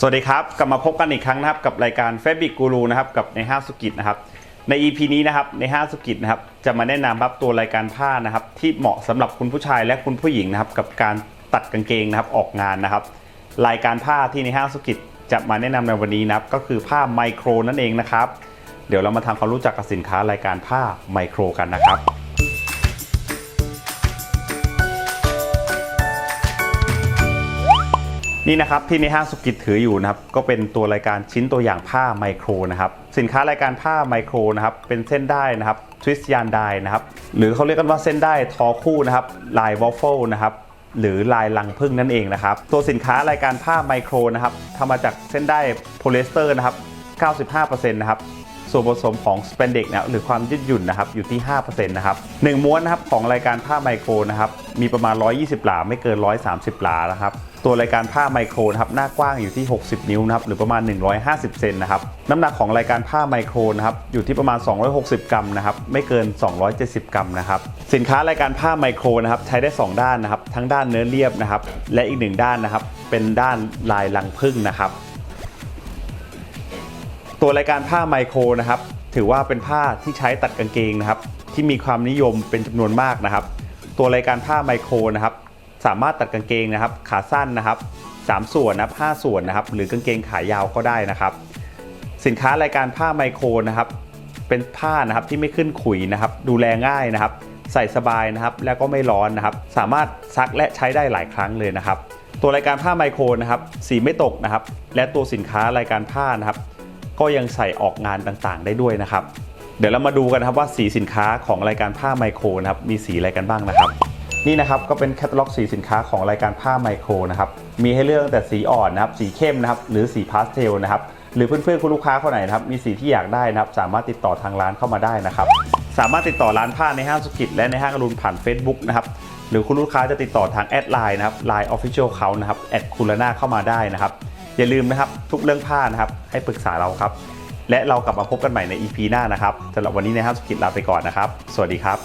สวัสดีครับ กลับมาพบกันอีกครั้งนะครับกับรายการ f a b r i c Guru นะครับกับในห้างสุกิจนะครับใน EP นี้นะครับในห้างสุกิจนะครับจะมาแนะนำรับตัวรายการผ้านะครับที่เหมาะสำหรับคุณผู้ชายและคุณผู้หญิงนะครับกับการตัดกางเกงนะครับออกงานนะครับ รายการผ้าที่ในห้างสุกิจจะมาแนะนำในวันนี้นะครับก็คือผ้าไมโครนั่นเองนะครับ เดี๋ยวเรามาทำความรู้จักกับสินค้ารายการผ้าไมโครกันนะครับ นี่นะครับที่ในห้างสุกิจถืออยู่นะครับก็เป็นตัวรายการชิ้นตัวอย่างผ้าไมโครนะครับสินค้ารายการผ้าไมโครนะครับเป็นเส้นได้นะครับทวิสยานได้นะครับหรือเขาเรียกกันว่าเส้นได้ทอคู่นะครับลายวอฟเฟิลนะครับหรือลายลังพึ่งนั่นเองนะครับตัวสินค้ารายการผ้าไมโครนะครับทำมาจากเส้นได้โพลีเอสเตอร์นะครับ95%นะครับส่วนผสมของสเปนเด็กนะหรือความยืดหยุ่นนะครับอยู่ที่ 5%นะครับหนึ่งม้วนนะครับของรายการผ้าไมโครนะครับมีประมาณ 120 หลาไม่เกิน 130 หลานะครับ ตัวรายการผ้าไมโครนะครับหน้ากว้างอยู่ที่ 60 นิ้วนะครับหรือประมาณ 150 เซนนะครับน้ำหนักของรายการผ้าไมโครนะครับอยู่ที่ประมาณ 260 กรัมนะครับไม่เกิน 270 กรัมนะครับสินค้ารายการผ้าไมโครนะครับใช้ได้ 2 ด้านนะครับทั้งด้านเนื้อเรียบนะครับและอีกหนึ่งด้านนะครับเป็นด้านลายลังพึ่งนะครับตัวรายการผ้าไมโครนะครับถือว่าเป็นผ้าที่ใช้ตัดกางเกงนะครับที่มีความนิยมเป็นจำนวนมากนะครับ ตัวรายการผ้าไมโครนะครับ สามารถตัดกางเกงนะครับ ขาสั้นนะครับ 3 ส่วนนะครับ5ส่วนนะครับ หรือกางเกงขายาวก็ได้นะครับ สินค้ารายการผ้าไมโครนะครับ เป็นผ้านะครับที่ไม่ขึ้นขุยนะครับ ดูแลง่ายนะครับ ใส่สบายนะครับ แล้วก็ไม่ร้อนนะครับ สามารถซักและใช้ได้หลายครั้งเลยนะครับ ตัวรายการผ้าไมโครนะครับ สีไม่ตกนะครับ และตัวสินค้ารายการผ้านะครับ ก็ยังใส่ออกงานต่างๆ ได้ด้วยนะครับ เดี๋ยวเรามาดูกันนะครับว่าสีสินค้าของรายการผ้าไมโครนะครับ มีสีอะไรกันบ้างนะครับ นี่นะครับก็เป็นแคตตาล็อกสีสินค้าของรายการผ้าไมโครนะครับมีให้เลือกตั้งแต่สีอ่อนนะครับสีเข้มนะครับหรือสีพาสเทลนะครับหรือเพื่อนๆคุณลูกค้าคนไหนนะครับมีสีที่อยากได้นะครับสามารถติดต่อทางร้านเข้ามาได้นะครับสามารถติดต่อร้านผ้าในห้างสุกิจและในห้างอรุณผ่าน Facebook นะครับหรือคุณลูกค้าจะติดต่อทางแอดไลน์นะครับ Line Official เขานะครับแอดคูลนาเข้ามาได้นะครับอย่าลืมนะครับทุกเรื่องผ้านะครับให้ปรึกษาเราครับ และเรากลับมาพบกันใหม่ใน EP หน้านะครับสำหรับวันนี้ในห้างสุกิจลาไปก่อนนะครับ สวัสดีครับ